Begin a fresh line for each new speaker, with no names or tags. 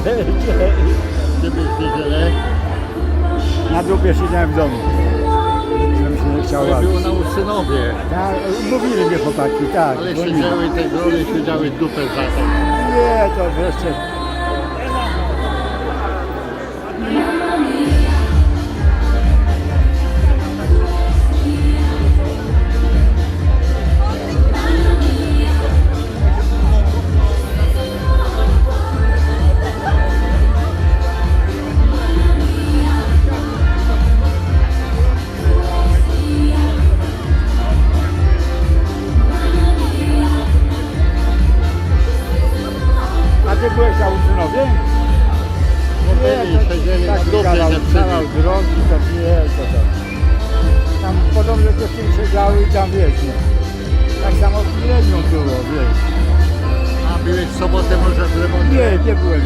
Gdzie byś w niedzielę?
Na dupie siedziałem w domu. Że mi się nie chciało bawić.
było na Ursynowie.
Tak, mówili mnie chłopaki, tak.
Ale siedziały te groły, siedziały dupę za to.
Nie, to wreszcie. Ty byłeś na Ursynowie?
Byli, siedzieli na
taki
dupie
kawał, kawał drogi, to nie, to to. Tam podobne dziewczyny siedziały i tam wiesz, nie. Tak samo w Milenium było, wiesz.
A byłeś w sobotę może remoncie?
Nie, nie byłem.